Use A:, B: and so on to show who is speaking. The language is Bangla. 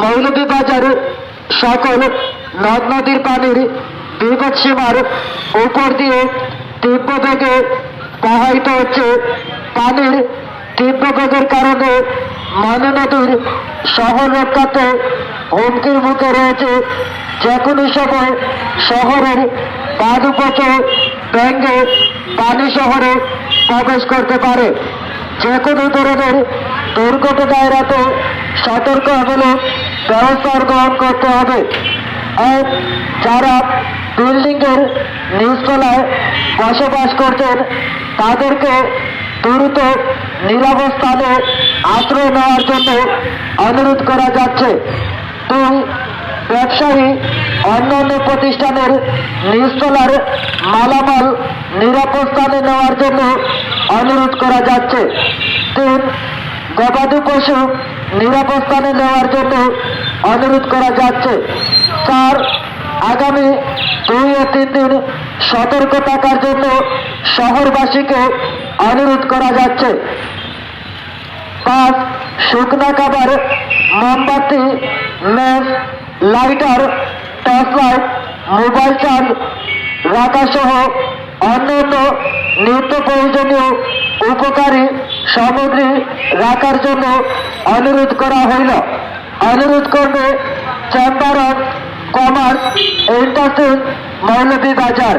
A: মৌলভীবাজার সকল নদ নদীর পানির বিপদ সীমার উপর দিয়ে তীব্র বেগে প্রবাহিত হচ্ছে। পানির তীব্র বেগের কারণে মানু নদীর শহর রক্ষাতে হুমকির মুখে রয়েছে যে কোনো সময় শহরের পাদুপথে ব্যাঙ্গে পানি শহরে প্রবেশ করতে পারে। যে কোনো ধরনের দুর্ঘটনা এড়াতে সতর্কমূলক ব্যবস্থা গ্রহণ করতে হবে। আর যারা বিল্ডিংয়ের নিচতলায় বসবাস করছেন, তাদেরকে দ্রুত নিরাপদ স্থানে আশ্রয় নেওয়ার জন্য অনুরোধ করা যাচ্ছে। দুই, ব্যবসায়ী অন্যান্য প্রতিষ্ঠানের নিচতলার মালামাল নিরাপদ স্থানে নেওয়ার জন্য অনুরোধ করা যাচ্ছে। তিন, গবাদি পশু নিরাপদ স্থানে নেওয়ার জন্য অনুরোধ করা যাচ্ছে। চার, আগামী দুই ও তিন দিন সতর্ক থাকার জন্য শহরবাসীকে অনুরোধ করা যাচ্ছে। পাঁচ, শুকনা খাবার, মোমবাতি match lighter, torch light, mobile charge রাখা সহ অন্যান্য নিত্য প্রয়োজনীয় উপকারী সামগ্রী রাখার জন্য অনুরোধ করা হইল। অনুরোধ করবে chamber of commerce industries Moulvibazar